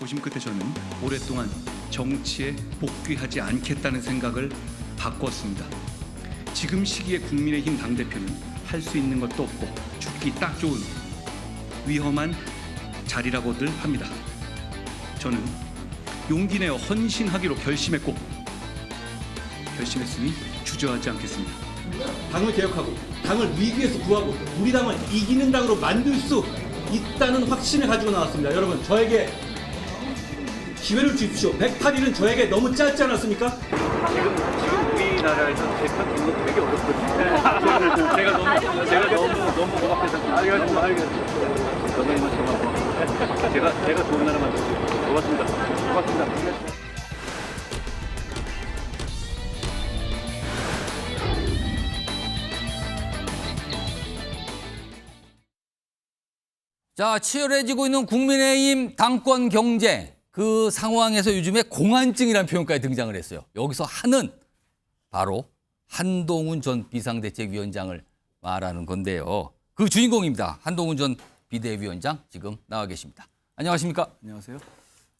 고심 끝에 저는 오랫동안 정치에 복귀하지 않겠다는 생각을 바꿨습니다. 지금 시기에 국민의힘 당대표는 할 수 있는 것도 없고 죽기 딱 좋은 위험한 자리라고들 합니다. 저는 용기 내어 헌신하기로 결심했고 결심했으니 주저하지 않겠습니다. 당을 개혁하고 당을 위기에서 구하고 우리 당을 이기는 당으로 만들 수 있다는 확신을 가지고 나왔습니다. 여러분 저에게 기회를 주십시오. 108일은 저에게 너무 짧지 않았습니까? 지금 지금 우리나라에서 대표 등록 되게 어렵거든요. 제가, 너무 제가 너무 너무 알겠습니다. 알겠습니다. 선생님은 정말 제가 제가 좋은 나라 만들었습니다. 고맙습니다. 고맙습니다. 자, 치열해지고 있는 국민의힘 당권 경쟁. 그 상황에서 요즘에 공안증이라는 표현까지 등장을 했어요. 여기서 한은 바로 한동훈 전 비상대책위원장을 말하는 건데요. 그 주인공입니다. 한동훈 전 비대위원장 지금 나와 계십니다. 안녕하십니까? 안녕하세요.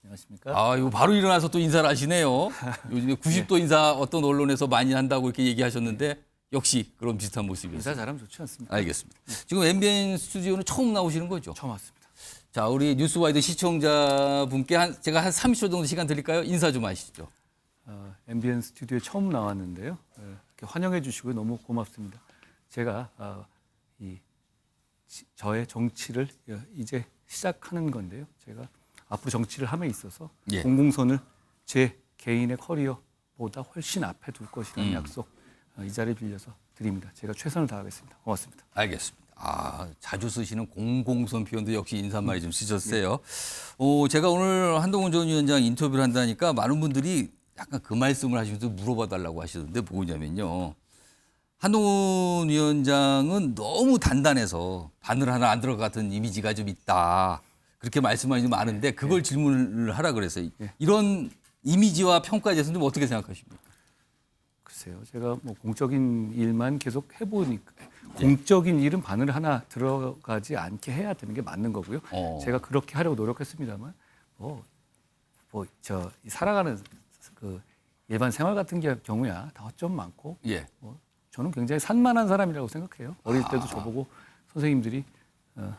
안녕하십니까? 아, 이거 바로 일어나서 또 인사를 하시네요. 요즘에 90도 인사 어떤 언론에서 많이 한다고 이렇게 얘기하셨는데 역시 그런 비슷한 모습이었어요. 인사 잘하면 좋지 않습니까? 알겠습니다. 지금 MBN 스튜디오는 처음 나오시는 거죠? 처음 왔습니다. 자, 우리 뉴스와이드 시청자분께 한 제가 한 30초 정도 시간 드릴까요? 인사 좀 하시죠. 어, MBN 스튜디오에 처음 나왔는데요. 어, 이렇게 환영해 주시고 너무 고맙습니다. 제가 어, 이 시- 저의 정치를 어, 이제 시작하는 건데요. 제가 앞으로 정치를 함에 있어서 예. 공공선을 제 개인의 커리어보다 훨씬 앞에 둘 것이라는 음. 약속 어, 이 자리를 빌려서 드립니다. 제가 최선을 다하겠습니다. 고맙습니다. 알겠습니다. 아, 자주 쓰시는 공공선 표현도 역시 인사말이 좀 쓰셨어요. 어, 제가 오늘 한동훈 전 위원장 인터뷰를 한다니까 많은 분들이 약간 그 말씀을 하시면서 물어봐 달라고 하시던데 뭐냐면요. 한동훈 위원장은 너무 단단해서 바늘 하나 안 들어갔던 이미지가 좀 있다. 그렇게 말씀하시는 분 많은데 그걸 질문을 하라 그랬어요. 예. 이런 이미지와 평가에 대해서는 좀 어떻게 생각하십니까? 글쎄요. 제가 뭐 공적인 일만 계속 해보니까 공적인 일은 바늘 하나 들어가지 않게 해야 되는 게 맞는 거고요. 어. 제가 그렇게 하려고 노력했습니다만 뭐 뭐 저 살아가는 그 일반 생활 같은 게 경우야 다 어쩜 많고 예. 뭐 저는 굉장히 산만한 사람이라고 생각해요. 어릴 때도 저보고 선생님들이 어,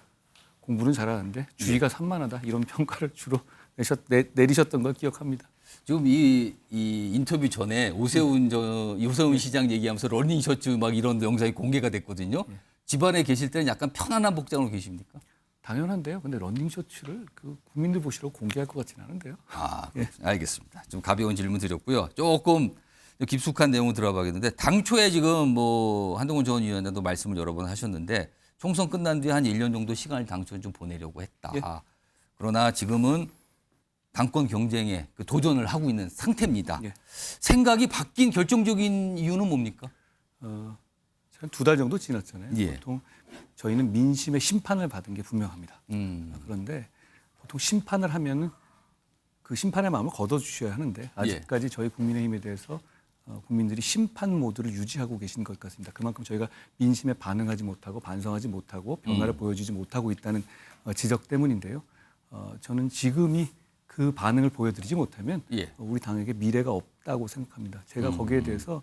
공부는 잘하는데 주의가 산만하다 이런 평가를 주로 내셨, 내, 내리셨던 걸 기억합니다. 지금 이, 이 인터뷰 전에 오세훈 저 오세훈 시장 얘기하면서 러닝 셔츠 막 이런 영상이 공개가 됐거든요. 집안에 계실 때는 약간 편안한 복장으로 계십니까? 당연한데요. 근데 런닝 셔츠를 그 국민들 보시라고 공개할 것 같지는 않은데요. 아, 알겠습니다. 좀 가벼운 질문 드렸고요. 조금 깊숙한 내용을 들어봐야겠는데 당초에 지금 뭐 한동훈 전 위원장도 말씀을 여러 번 하셨는데 총선 끝난 뒤에 한 1년 정도 시간을 당초에 좀 보내려고 했다. 예. 그러나 지금은 당권 경쟁에 그 도전을 하고 있는 상태입니다. 예. 생각이 바뀐 결정적인 이유는 뭡니까? 어, 두달 정도 지났잖아요. 예. 보통 저희는 민심의 심판을 받은 게 분명합니다. 음. 그런데 보통 심판을 하면은 그 심판의 마음을 걷어주셔야 하는데 아직까지 저희 국민의힘에 대해서 어, 국민들이 심판 모드를 유지하고 계신 것 같습니다. 그만큼 저희가 민심에 반응하지 못하고 반성하지 못하고 변화를 보여주지 못하고 있다는 어, 지적 때문인데요. 어, 저는 지금이 그 반응을 보여드리지 못하면 예. 어, 우리 당에게 미래가 없다고 생각합니다. 제가 거기에 대해서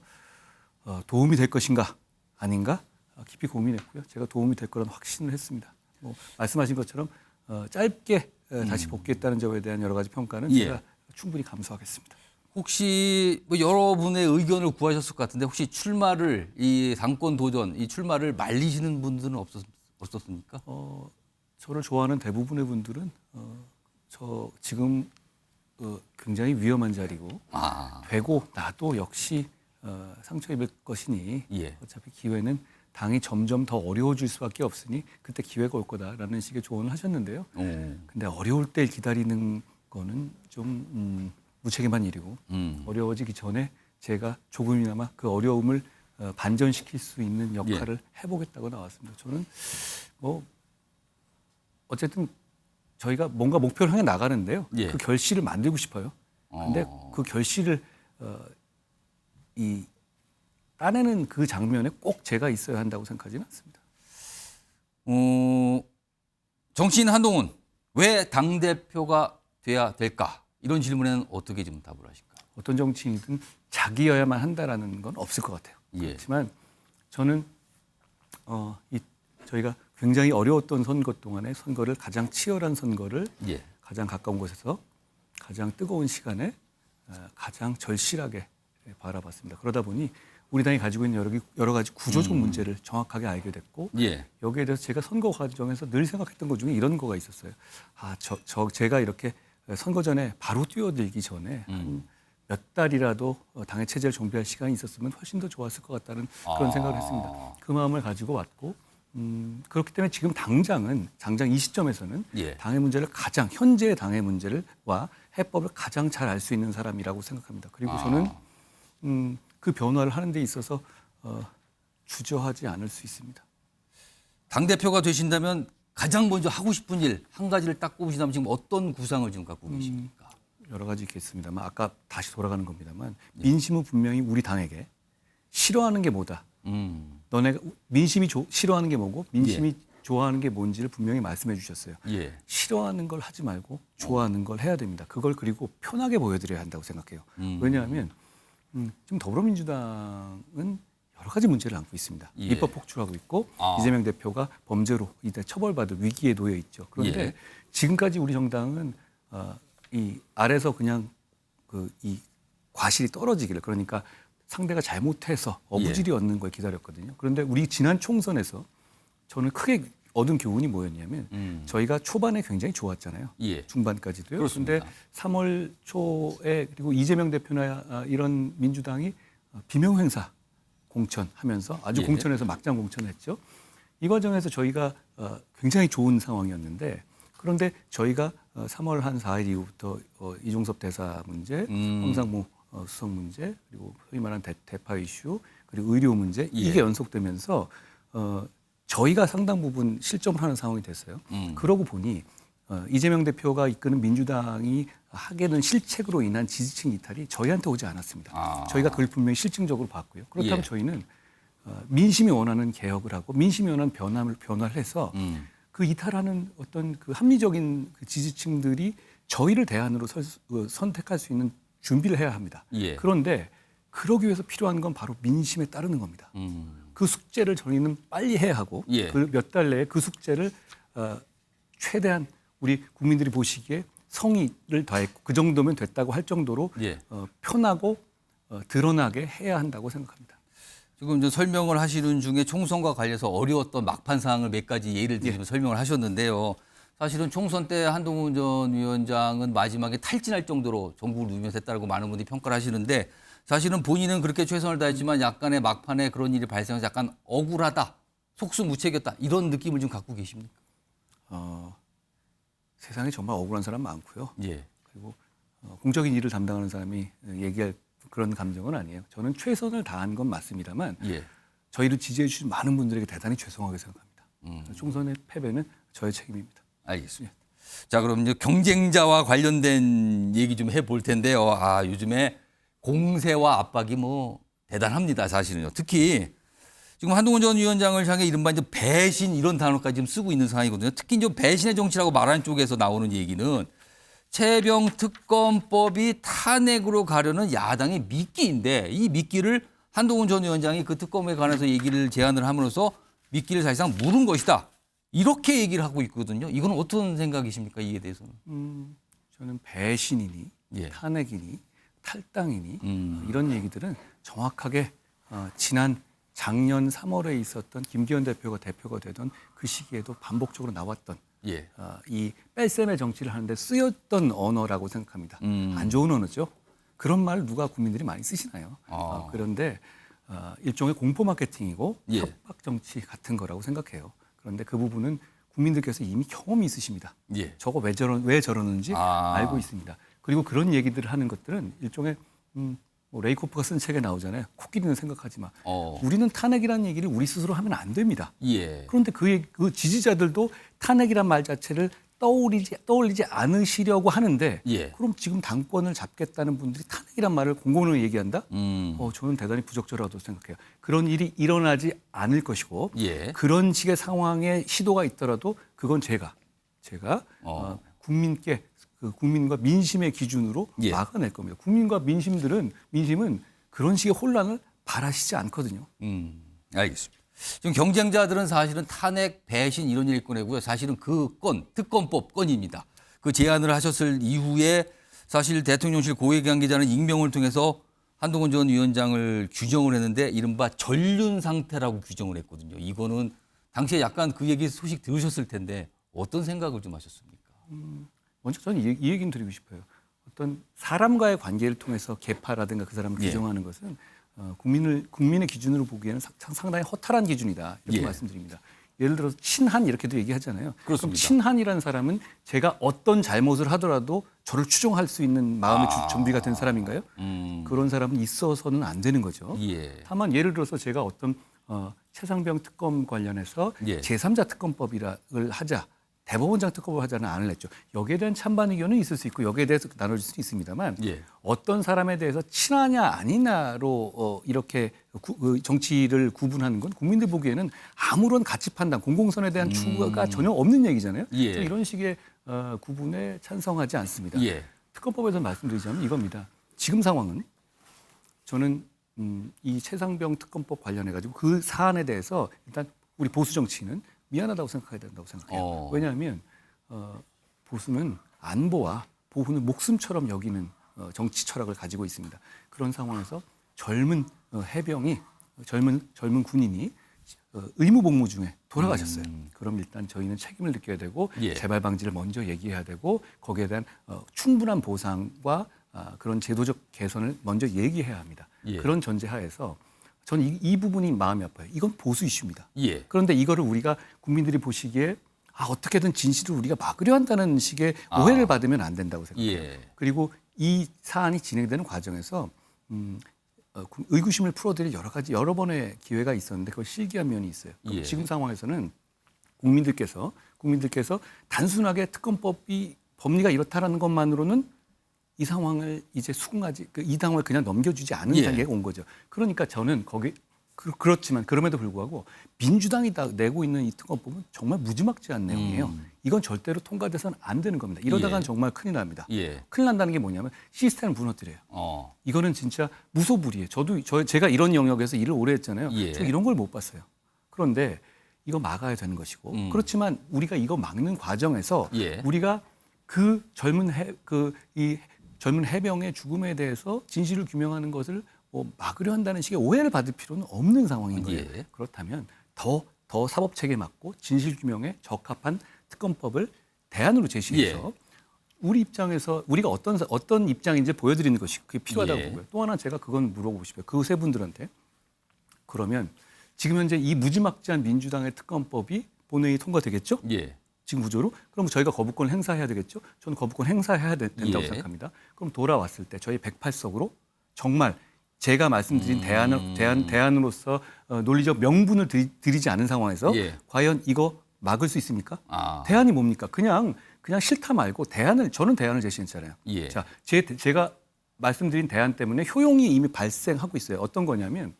어, 도움이 될 것인가 아닌가 어, 깊이 고민했고요. 제가 도움이 될 거라는 확신을 했습니다. 뭐 말씀하신 것처럼 어, 짧게 어, 다시 복귀했다는 점에 대한 여러 가지 평가는 예. 제가 충분히 감수하겠습니다. 혹시 뭐 여러분의 의견을 구하셨을 것 같은데 혹시 출마를 이 당권 도전 이 출마를 말리시는 분들은 없었, 없었습니까? 어, 저를 좋아하는 대부분의 분들은 어, 저 지금 어, 굉장히 위험한 자리고 아, 되고 나도 역시 어, 상처 입을 것이니 예. 어차피 기회는 당이 점점 더 어려워질 수밖에 없으니 그때 기회가 올 거다라는 식의 조언을 하셨는데요. 오, 근데 어려울 때 기다리는 거는 좀 음, 무책임한 일이고 음. 어려워지기 전에 제가 조금이나마 그 어려움을 어, 반전시킬 수 있는 역할을 해보겠다고 나왔습니다. 저는 뭐 어쨌든 저희가 뭔가 목표를 향해 나가는데요. 예. 그 결실을 만들고 싶어요. 근데 어. 그 결실을 어, 이 따내는 그 장면에 꼭 제가 있어야 한다고 생각하지는 않습니다. 어, 정치인 한동훈 왜 당 대표가 돼야 될까? 이런 질문에는 어떻게 좀 답을 하실까요? 어떤 정치인이든 자기여야만 한다라는 건 없을 것 같아요. 예. 그렇지만 저는 어, 이 저희가 굉장히 어려웠던 선거 동안에 선거를 가장 치열한 선거를 예. 가장 가까운 곳에서 가장 뜨거운 시간에 어, 가장 절실하게 바라봤습니다. 그러다 보니 우리 당이 가지고 있는 여러, 가지 구조적 문제를 정확하게 알게 됐고 예. 여기에 대해서 제가 선거 과정에서 늘 생각했던 것 중에 이런 거가 있었어요. 아, 저, 저 제가 이렇게 선거 전에 바로 뛰어들기 전에 한몇 달이라도 어, 당의 체제를 정비할 시간이 있었으면 훨씬 더 좋았을 것 같다는 그런 아. 생각을 했습니다. 그 마음을 가지고 왔고 음, 그렇기 때문에 지금 당장은 당장 이 시점에서는 예. 당의 문제를 가장 현재의 당의 문제를와 해법을 가장 잘 알 수 있는 사람이라고 생각합니다. 그리고 아. 저는 음, 그 변화를 하는 데 있어서 어, 주저하지 않을 수 있습니다. 당 대표가 되신다면 가장 먼저 하고 싶은 일 한 가지를 딱 꼽으신다면 지금 어떤 구상을 지금 갖고 계십니까? 여러 가지 있겠습니다만 아까 다시 돌아가는 겁니다만 민심은 분명히 우리 당에게 싫어하는 게 뭐다. 음. 너네 가 민심이 조- 싫어하는 게 뭐고 민심이 좋아하는 게 뭔지를 분명히 말씀해 주셨어요. 예. 싫어하는 걸 하지 말고 좋아하는 걸 해야 됩니다. 그걸 그리고 편하게 보여드려야 한다고 생각해요. 왜냐하면 음, 지금 더불어민주당은 여러 가지 문제를 안고 있습니다. 예. 입법 폭출하고 있고 아. 이재명 대표가 범죄로 이제 처벌받을 위기에 놓여 있죠. 그런데 예. 지금까지 우리 정당은 어, 이 아래서 그냥 그 이 과실이 떨어지기를 그러니까 상대가 잘못해서 어부질이 얻는 걸 기다렸거든요. 그런데 우리 지난 총선에서 저는 크게 얻은 교훈이 뭐였냐면 음. 저희가 초반에 굉장히 좋았잖아요. 예. 중반까지도요. 그렇습니다. 그런데 3월 초에 그리고 이재명 대표나 아, 이런 민주당이 어, 비명 행사 공천하면서 아주 예. 공천에서 막장 공천했죠. 이 과정에서 저희가 어, 굉장히 좋은 상황이었는데 그런데 저희가 어, 3월 한 4일 이후부터 어, 이종섭 대사 문제, 음. 황상무 어, 수석 문제, 그리고 소위 말하는 대, 대파 이슈, 그리고 의료 문제 예. 이게 연속되면서 어, 저희가 상당 부분 실점을 하는 상황이 됐어요. 음. 그러고 보니 어, 이재명 대표가 이끄는 민주당이 하게 된 실책으로 인한 지지층 이탈이 저희한테 오지 않았습니다. 아. 저희가 그걸 분명히 실증적으로 봤고요. 그렇다면 예. 저희는 어, 민심이 원하는 개혁을 하고 민심이 원하는 변화를 변화를 해서 음. 그 이탈하는 어떤 그 합리적인 그 지지층들이 저희를 대안으로 설 수- 어, 선택할 수 있는 준비를 해야 합니다. 예. 그런데 그러기 위해서 필요한 건 바로 민심에 따르는 겁니다. 음. 그 숙제를 저희는 빨리 해야 하고 예. 그몇 달 내에 그 숙제를 어, 최대한 우리 국민들이 보시기에 성의를 다했고 그 정도면 됐다고 할 정도로 예. 어, 편하고 어, 드러나게 해야 한다고 생각합니다. 지금 이제 설명을 하시는 중에 총선과 관련해서 어려웠던 막판 사항을 몇 가지 예를 들면 설명을 하셨는데요. 사실은 총선 때 한동훈 전 위원장은 마지막에 탈진할 정도로 전국을 누비면서 했다고 많은 분들이 평가를 하시는데 사실은 본인은 그렇게 최선을 다했지만 약간의 막판에 그런 일이 발생해서 약간 억울하다, 속수무책이었다 이런 느낌을 좀 갖고 계십니까? 어, 세상에 정말 억울한 사람 많고요. 예. 그리고 어, 공적인 일을 담당하는 사람이 얘기할 그런 감정은 아니에요. 저는 최선을 다한 건 맞습니다만 예. 저희를 지지해 주신 많은 분들에게 대단히 죄송하게 생각합니다. 음. 총선의 패배는 저의 책임입니다. 알겠습니다. 자, 그럼 이제 경쟁자와 관련된 얘기 좀 해볼 텐데요. 아, 요즘에 공세와 압박이 뭐 대단합니다, 사실은요. 특히 지금 한동훈 전 위원장을 향해 이른바 이제 배신 이런 단어까지 지금 쓰고 있는 상황이거든요. 특히 이제 배신의 정치라고 말하는 쪽에서 나오는 얘기는 최병 특검법이 탄핵으로 가려는 야당의 미끼인데 이 미끼를 한동훈 전 위원장이 그 특검에 관해서 얘기를 제안을 함으로써 미끼를 사실상 물은 것이다. 이렇게 얘기를 하고 있거든요. 이건 어떤 생각이십니까? 이에 대해서는. 음, 저는 배신이니 예. 탄핵이니 탈당이니 음. 어, 이런 얘기들은 정확하게 어, 지난 작년 3월에 있었던 김기현 대표가 대표가 되던 그 시기에도 반복적으로 나왔던 예. 어, 이 뺄셈의 정치를 하는데 쓰였던 언어라고 생각합니다. 음. 안 좋은 언어죠. 그런 말 누가 국민들이 많이 쓰시나요? 아. 어, 그런데 어, 일종의 공포 마케팅이고 예. 협박 정치 같은 거라고 생각해요. 그런데 그 부분은 국민들께서 이미 경험이 있으십니다. 예. 저거 왜 저런 왜 저러는지 아. 알고 있습니다. 그리고 그런 얘기들을 하는 것들은 일종의 음, 뭐 레이코프가 쓴 책에 나오잖아요. 코끼리는 생각하지 마. 어. 우리는 탄핵이라는 얘기를 우리 스스로 하면 안 됩니다. 예. 그런데 그, 그 지지자들도 탄핵이란 말 자체를 떠올리지 떠올리지 않으시려고 하는데 예. 그럼 지금 당권을 잡겠다는 분들이 탄핵이란 말을 공공으로 얘기한다? 음. 어, 저는 대단히 부적절하다고 생각해요. 그런 일이 일어나지 않을 것이고 예. 그런 식의 상황에 시도가 있더라도 그건 제가 제가 어. 어, 국민께 그 국민과 민심의 기준으로 예. 막아낼 겁니다. 국민과 민심들은 민심은 그런 식의 혼란을 바라시지 않거든요. 음, 알겠습니다. 지금 경쟁자들은 사실은 탄핵, 배신 이런 꺼내고요. 사실은 그 건, 특검법 건입니다. 그 제안을 하셨을 이후에 사실 대통령실 고위관계자는 익명을 통해서 한동훈 전 위원장을 규정을 했는데 이른바 전륜 상태라고 규정을 했거든요. 이거는 당시에 약간 그 얘기 소식 들으셨을 텐데 어떤 생각을 좀 하셨습니까? 먼저 저는 이, 이 얘기는 드리고 싶어요. 어떤 사람과의 관계를 통해서 개파라든가 그 사람을 예. 규정하는 것은 어, 국민을 국민의 기준으로 보기에는 상- 상당히 허탈한 기준이다 이렇게 예. 말씀드립니다. 예를 들어서 친한 이렇게도 얘기하잖아요. 그럼 그렇습니다. 친한이라는 사람은 제가 어떤 잘못을 하더라도 저를 추종할 수 있는 마음의 주- 준비가 된 사람인가요? 아. 음, 그런 사람은 있어서는 안 되는 거죠. 예. 다만 예를 들어서 제가 어떤 어, 최상병 특검 관련해서 예. 제3자 특검법이를 하자 대법원장 특검을 하자는 안을 냈죠. 여기에 대한 찬반 의견은 있을 수 있고 여기에 대해서 나눠질 수 있습니다만 예. 어떤 사람에 대해서 친하냐 아니냐로 어, 이렇게 구- 그 정치를 구분하는 건 국민들 보기에는 아무런 가치 판단, 공공선에 대한 추구가 전혀 없는 얘기잖아요. 음. 예. 이런 식의 어, 구분에 찬성하지 않습니다. 예. 특검법에서 말씀드리자면 이겁니다. 지금 상황은 저는 음, 이 최상병 특검법 관련해 가지고 그 사안에 대해서 일단 우리 보수 정치는 미안하다고 생각해야 된다고 생각해요. 어. 왜냐하면 어, 보수는 안보와 보호는 목숨처럼 여기는 어, 정치 철학을 가지고 있습니다. 그런 상황에서 젊은 어, 해병이 젊은 젊은 군인이 어, 의무 복무 중에 돌아가셨어요. 그럼 일단 저희는 책임을 느껴야 되고 예. 재발 방지를 먼저 얘기해야 되고 거기에 대한 어, 충분한 보상과 아, 그런 제도적 개선을 먼저 얘기해야 합니다. 예. 그런 전제하에서 저는 이, 이 부분이 마음이 아파요. 이건 보수 이슈입니다. 예. 그런데 이거를 우리가 국민들이 보시기에 아, 어떻게든 진실을 우리가 막으려 한다는 식의 아. 오해를 받으면 안 된다고 생각해요. 예. 그리고 이 사안이 진행되는 과정에서 음, 어, 구- 의구심을 풀어드릴 여러 가지 여러 번의 기회가 있었는데 그걸 실기한 면이 있어요. 예. 지금 상황에서는 국민들께서 국민들께서 단순하게 특검법이 법리가 이렇다라는 것만으로는 이 상황을 이제 수긍하지 그이 당을 그냥 넘겨주지 않은 예. 단계에 온 거죠. 그러니까 저는 거기 그, 그렇지만 그럼에도 불구하고 민주당이 다 내고 있는 이 특검법은 정말 무지막지한 내용이에요. 이건 절대로 통과돼서는 안 되는 겁니다. 이러다간 음. 예. 정말 큰일 납니다. 예. 큰일 난다는 게 뭐냐면 시스템을 무너뜨려요. 어. 이거는 진짜 무소불위예요. 저도 저 제가 이런 영역에서 일을 오래 했잖아요. 예. 저 이런 걸 못 봤어요. 그런데 이거 막아야 되는 것이고 음. 그렇지만 우리가 이거 막는 과정에서 예. 우리가 그 젊은 해 그이 젊은 해병의 죽음에 대해서 진실을 규명하는 것을 뭐 막으려 한다는 식의 오해를 받을 필요는 없는 상황인 거예요. 예. 그렇다면 더 더 사법 체계 맞고 진실 규명에 적합한 특검법을 대안으로 제시해서 예. 우리 입장에서 우리가 어떤 사- 어떤 입장인지 보여드리는 것이 그게 필요하다고 예. 보고요. 또 하나 제가 그건 물어보고 싶어요. 그 세 분들한테 그러면 지금 현재 이 무지막지한 민주당의 특검법이 본회의 통과되겠죠? 예. 지금 구조로 그럼 저희가 거부권을 행사해야 되겠죠? 저는 거부권 행사해야 되- 된다고 예. 생각합니다. 그럼 돌아왔을 때 저희 108석으로 정말 제가 음. 말씀드린 대안을 대안 대안으로서 어, 논리적 명분을 드리, 드리지 않은 상황에서 예. 과연 이거 막을 수 있습니까? 아. 대안이 뭡니까? 그냥 그냥 싫다 말고 대안을 저는 대안을 제시했잖아요. 예. 자, 제, 제가 말씀드린 대안 때문에 효용이 이미 발생하고 있어요. 어떤 거냐면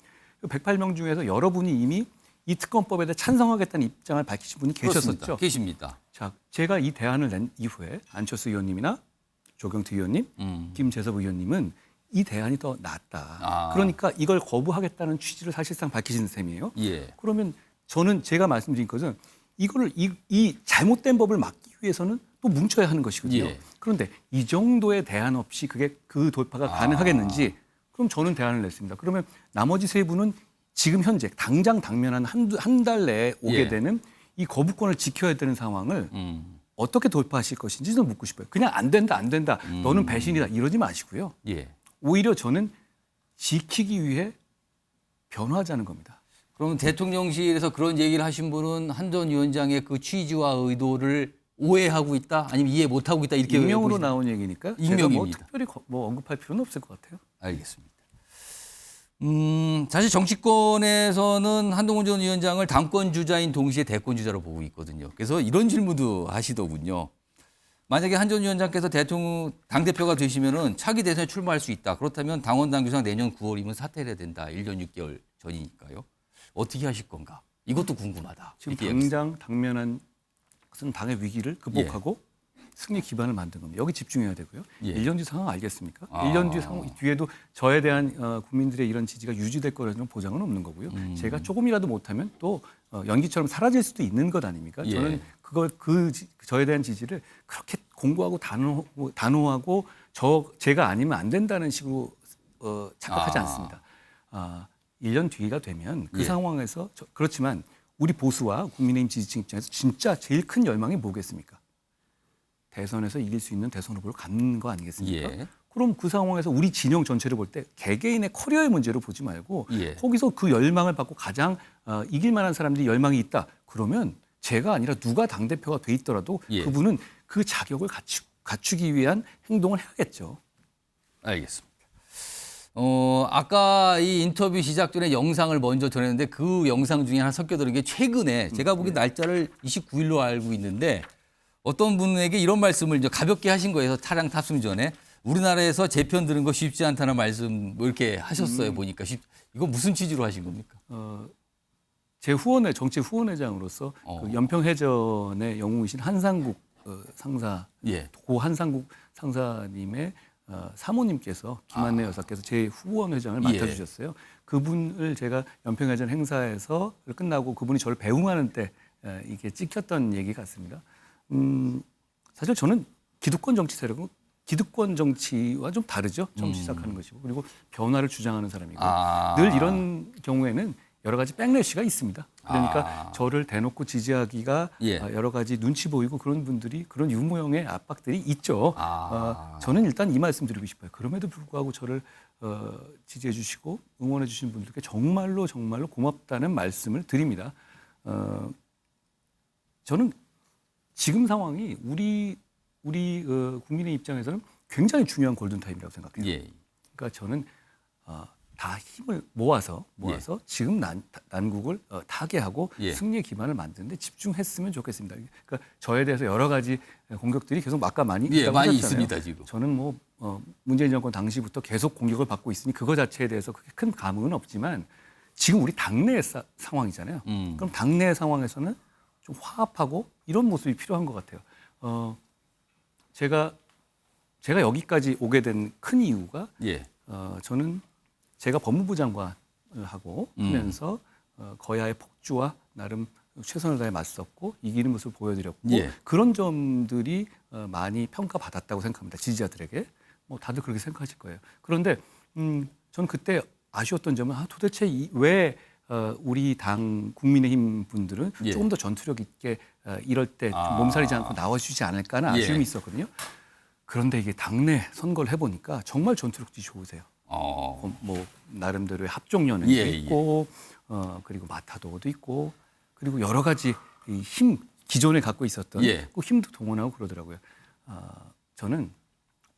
108명 중에서 여러분이 이미 이 특검법에 대해 찬성하겠다는 입장을 밝히신 분이 계셨었죠. 그렇습니다. 계십니다. 자, 제가 이 대안을 낸 이후에 안철수 의원님이나 조경태 의원님, 음. 김재섭 의원님은 이 대안이 더 낫다. 아. 그러니까 이걸 거부하겠다는 취지를 사실상 밝히신 셈이에요. 예. 그러면 저는 제가 말씀드린 것은 이거를 이, 이 잘못된 법을 막기 위해서는 또 뭉쳐야 하는 것이거든요. 예. 그런데 이 정도의 대안 없이 그게 그 돌파가 아. 가능하겠는지 그럼 저는 대안을 냈습니다. 그러면 나머지 세 분은 지금 현재 당장 당면한 한 달 내에 오게 예. 되는 이 거부권을 지켜야 되는 상황을 음. 어떻게 돌파하실 것인지 좀 묻고 싶어요. 그냥 안 된다, 안 된다. 음. 너는 배신이다. 이러지 마시고요. 예. 오히려 저는 지키기 위해 변화하자는 겁니다. 그러면 대통령실에서 그런 얘기를 하신 분은 한전 위원장의 그 취지와 의도를 오해하고 있다, 아니면 이해 못하고 있다 이렇게 익명으로 나온 얘기니까 뭐 익명입니다. 특별히 거- 뭐 언급할 필요는 없을 것 같아요. 알겠습니다. 음, 사실 정치권에서는 한동훈 전 위원장을 당권 주자인 동시에 대권 주자로 보고 있거든요. 그래서 이런 질문도 하시더군요. 만약에 한 전 위원장께서 대통령 당 대표가 되시면은 차기 대선에 출마할 수 있다. 그렇다면 당원 당규상 내년 9월이면 사퇴해야 된다. 1년 6개월 전이니까요. 어떻게 하실 건가? 이것도 궁금하다. 지금 당장 당면한 것은 당의 위기를 극복하고 예. 승리 기반을 만든 겁니다. 여기 집중해야 되고요. 예. 일 1년 뒤 상황 알겠습니까? 아. 일 1년 뒤 상황 뒤에도 저에 대한 어, 국민들의 이런 지지가 유지될 거라는 보장은 없는 거고요. 음. 제가 조금이라도 못하면 또 어, 연기처럼 사라질 수도 있는 것 아닙니까? 예. 저는 그걸 그 지- 저에 대한 지지를 그렇게 공고하고 단호하고, 단호하고 저 제가 아니면 안 된다는 식으로 어, 착각하지 아. 않습니다. 아, 1년 뒤가 되면 그 예. 상황에서 저- 그렇지만 우리 보수와 국민의힘 지지층 입장에서 진짜 제일 큰 열망이 뭐겠습니까? 대선에서 이길 수 있는 대선 후보를 갖는 거 아니겠습니까? 예. 그럼 그 상황에서 우리 진영 전체를 볼 때 개개인의 커리어의 문제로 보지 말고 예. 거기서 그 열망을 받고 가장 어, 이길 만한 사람들이 열망이 있다. 그러면 제가 아니라 누가 당 대표가 돼 있더라도 예. 그분은 그 자격을 갖추, 갖추기 위한 행동을 해야겠죠. 알겠습니다. 어, 아까 이 인터뷰 시작 전에 영상을 먼저 전했는데 그 영상 중에 하나 섞여 들은 게 최근에 제가 보기 날짜를 29일로 알고 있는데 어떤 분에게 이런 말씀을 이제 가볍게 하신 거예요. 차량 탑승 전에 우리나라에서 제편 들은 거 쉽지 않다는 말씀 뭐 이렇게 하셨어요. 보니까 쉽, 이거 무슨 취지로 하신 겁니까? 어, 제 후원회 정치 후원회장으로서 어. 그 연평 해전의 영웅이신 한상국 어, 상사 예. 고 한상국 상사님의 어, 사모님께서 김한래 여사께서 제 후원 회장을 아. 예. 맡아주셨어요. 그분을 제가 연평해전 행사에서 끝나고 그분이 저를 배웅하는 때 에, 이게 찍혔던 얘기 같습니다. 음, 사실 저는 기득권 정치 세력은 기득권 정치와 좀 다르죠. 처음 시작하는 것이고 그리고 변화를 주장하는 사람이고 음. 아. 늘 이런 경우에는 여러 가지 백래시가 있습니다. 그러니까 아. 저를 대놓고 지지하기가 예. 아, 여러 가지 눈치 보이고 그런 분들이 그런 유무형의 압박들이 있죠. 아. 어, 저는 일단 이 말씀 드리고 싶어요. 그럼에도 불구하고 저를 어, 지지해 주시고 응원해 주신 분들께 정말로 정말로 고맙다는 말씀을 드립니다. 어, 저는 지금 상황이 우리 우리 어, 국민의 입장에서는 굉장히 중요한 골든 타임이라고 생각해요. 예. 그러니까 저는 어, 다 힘을 모아서 모아서 지금 난, 난국을 어, 타개하고 예. 승리의 기반을 만드는데 집중했으면 좋겠습니다. 그러니까 저에 대해서 여러 가지 공격들이 계속 아까 많이 예, 많이 하셨잖아요. 있습니다, 지금. 저는 뭐 어, 문재인 정권 당시부터 계속 공격을 받고 있으니 그거 자체에 대해서 그렇게 큰 감흥은 없지만 지금 우리 당내 사- 상황이잖아요. 음. 그럼 당내 상황에서는 좀 화합하고 이런 모습이 필요한 것 같아요. 어, 제가 제가 여기까지 오게 된 큰 이유가 예. 어, 저는 제가 법무부 장관을 하고 음. 하면서 어, 거야의 폭주와 나름 최선을 다해 맞섰고 이기는 모습을 보여드렸고 예. 그런 점들이 어, 많이 평가받았다고 생각합니다. 지지자들에게. 뭐 다들 그렇게 생각하실 거예요. 그런데 음, 전 그때 아쉬웠던 점은 아, 도대체 이, 왜 어, 우리 당 국민의힘 분들은 예. 조금 더 전투력 있게 어, 이럴 때좀 아. 몸살이지 않고 나와주지 않을까 하는 예. 아쉬움이 있었거든요. 그런데 이게 당내 선거를 해보니까 정말 전투력이 좋으세요. 어. 어, 뭐 나름대로의 합종연행도 예, 예. 있고 어, 그리고 마타도도 있고 그리고 여러 가지 이 힘 기존에 갖고 있었던 예. 그 힘도 동원하고 그러더라고요. 아, 저는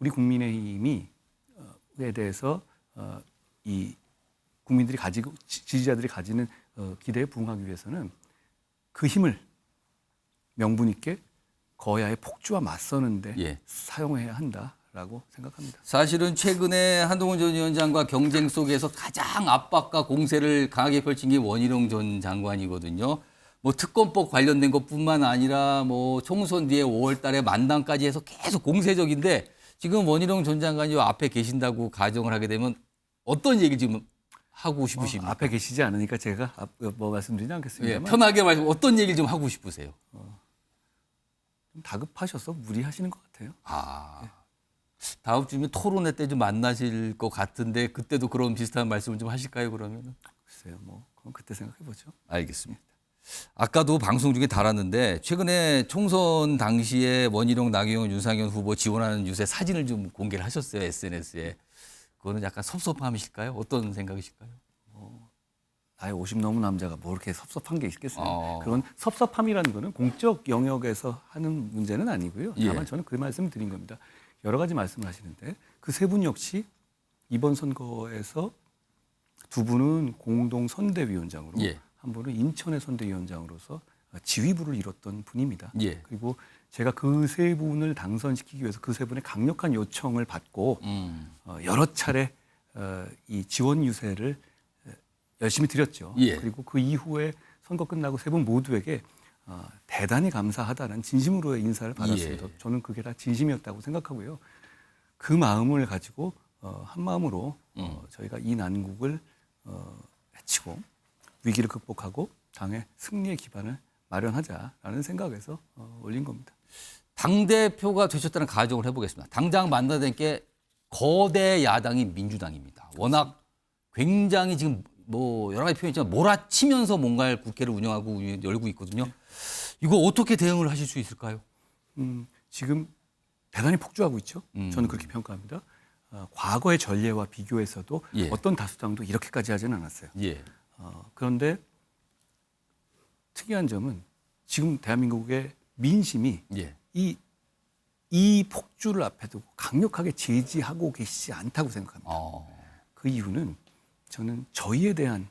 우리 국민의힘이 어, 에 대해서 어, 이 국민들이 가지고 지- 지지자들이 가지는 어, 기대에 부응하기 위해서는 그 힘을 명분 있게 거야의 폭주와 맞서는데 예. 사용해야 한다라고 생각합니다. 사실은 최근에 한동훈 전 위원장과 경쟁 속에서 가장 압박과 공세를 강하게 펼친 게 원희룡 전 장관이거든요. 뭐 특검법 관련된 것뿐만 아니라 뭐 총선 뒤에 5월 달에 만당까지 해서 계속 공세적인데 지금 원희룡 전 장관이 요 앞에 계신다고 가정을 하게 되면 어떤 얘기를 지금 하고 싶으십니까? 어, 앞에 계시지 않으니까 제가 앞, 뭐 말씀드리지 예, 않겠습니다만 편하게 말씀 어떤 얘기를 좀 하고 싶으세요? 좀 다급하셔서 무리하시는 것 같아요. 아. 다음 주면 토론회 때 좀 만나실 것 같은데 그때도 그런 비슷한 말씀을 좀 하실까요, 그러면? 글쎄요, 뭐 그럼 그때 생각해 보죠. 알겠습니다. 아까도 방송 중에 달았는데 최근에 총선 당시에 원희룡, 나경원, 윤상현 후보 지원하는 유세 사진을 좀 공개를 하셨어요 SNS에. 그거는 약간 섭섭함이실까요? 어떤 생각이실까요? 나이 50 넘은 남자가 뭐 이렇게 섭섭한 게 있겠어요. 어. 그런 섭섭함이라는 거는 공적 영역에서 하는 문제는 아니고요. 예. 다만 저는 그 말씀을 드린 겁니다. 여러 가지 말씀을 하시는데 그 세 분 역시 이번 선거에서 두 분은 공동 선대위원장으로 예. 한 분은 인천의 선대위원장으로서 지휘부를 이뤘던 분입니다. 예. 그리고 제가 그 세 분을 당선시키기 위해서 그 세 분의 강력한 요청을 받고 음. 어, 여러 차례 어, 이 지원 유세를 에, 열심히 드렸죠. 예. 그리고 그 이후에 선거 끝나고 세 분 모두에게 어, 대단히 감사하다는 진심으로의 인사를 받았습니다. 예. 저는 그게 다 진심이었다고 생각하고요. 그 마음을 가지고 어, 한 마음으로 어, 저희가 이 난국을 어, 해치고 위기를 극복하고 당의 승리의 기반을 마련하자라는 생각에서 어, 올린 겁니다. 당 대표가 되셨다는 가정을 해보겠습니다. 당장 만나된 게 거대 야당이 민주당입니다. 워낙 굉장히 지금 뭐 여러 가지 표현이지만 몰아치면서 뭔가를 국회를 운영하고 운- 열고 있거든요. 이거 어떻게 대응을 하실 수 있을까요? 음, 지금 대단히 폭주하고 있죠. 음. 저는 그렇게 평가합니다. 어, 과거의 전례와 비교해서도 예. 어떤 다수당도 이렇게까지 하지는 않았어요. 예. 어, 그런데 특이한 점은 지금 대한민국의 민심이 예. 이, 이 폭주를 앞에 두고 강력하게 제지하고 계시지 않다고 생각합니다. 어. 그 이유는 저는 저희에 대한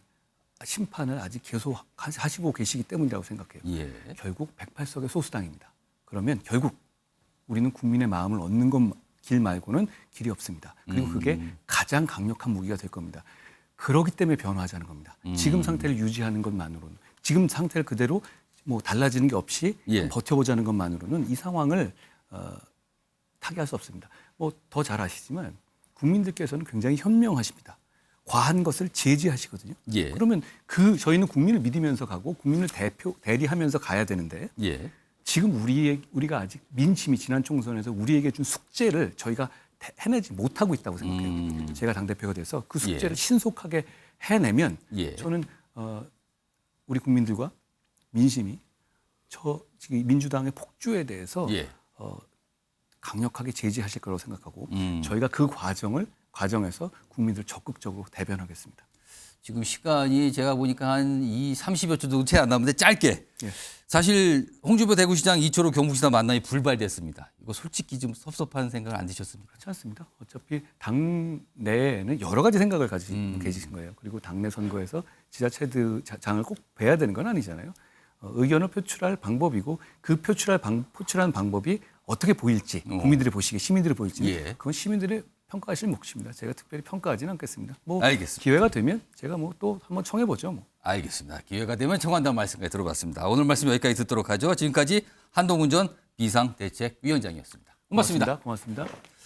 심판을 아직 계속 하- 하시고 계시기 때문이라고 생각해요. 예. 결국 108석의 소수당입니다. 그러면 결국 우리는 국민의 마음을 얻는 것 길 말고는 길이 없습니다. 그리고 그게 가장 강력한 무기가 될 겁니다. 그러기 때문에 변화하자는 겁니다. 지금 상태를 유지하는 것만으로는 지금 상태를 그대로 뭐 달라지는 게 없이 예. 버텨보자는 것만으로는 이 상황을 어, 타개할 수 없습니다. 뭐 더 잘 아시지만 국민들께서는 굉장히 현명하십니다. 과한 것을 제지하시거든요. 예. 그러면 그 저희는 국민을 믿으면서 가고 국민을 대표 대리하면서 가야 되는데 예. 지금 우리의 우리가 아직 민심이 지난 총선에서 우리에게 준 숙제를 저희가 대- 해내지 못하고 있다고 생각해요. 음. 제가 당 대표가 돼서 그 숙제를 예. 신속하게 해내면 예. 저는 어, 우리 국민들과 민심이 저 지금 민주당의 폭주에 대해서 예. 어, 강력하게 제지하실 거라고 생각하고 음. 저희가 그 과정을 과정에서 국민들 적극적으로 대변하겠습니다. 지금 시간이 제가 보니까 한이 30여 초도 채 안 남는데 짧게. 예. 사실 홍준표 대구시장 이초로 경북시장 만남이 불발됐습니다. 이거 솔직히 좀 섭섭한 생각 안 드셨습니까? 그렇지 않습니다. 어차피 당 내에는 여러 가지 생각을 가지고 음. 계신 거예요. 그리고 당내 선거에서 지자체장을 꼭 뵈야 되는 건 아니잖아요. 어, 의견을 표출할 방법이고 그 표출할 방, 표출한 방법이 어떻게 보일지 어. 국민들이 보시기에 시민들이 보일지 예. 그건 시민들이 평가하실 몫입니다. 제가 특별히 평가하지는 않겠습니다. 뭐 알겠습니다. 기회가 되면 제가 뭐 또 한번 청해 보죠. 뭐. 알겠습니다. 기회가 되면 청한다는 말씀까지 들어봤습니다. 오늘 말씀 여기까지 듣도록 하죠. 지금까지 한동훈 전 비상대책위원장이었습니다. 고맙습니다. 고맙습니다. 고맙습니다.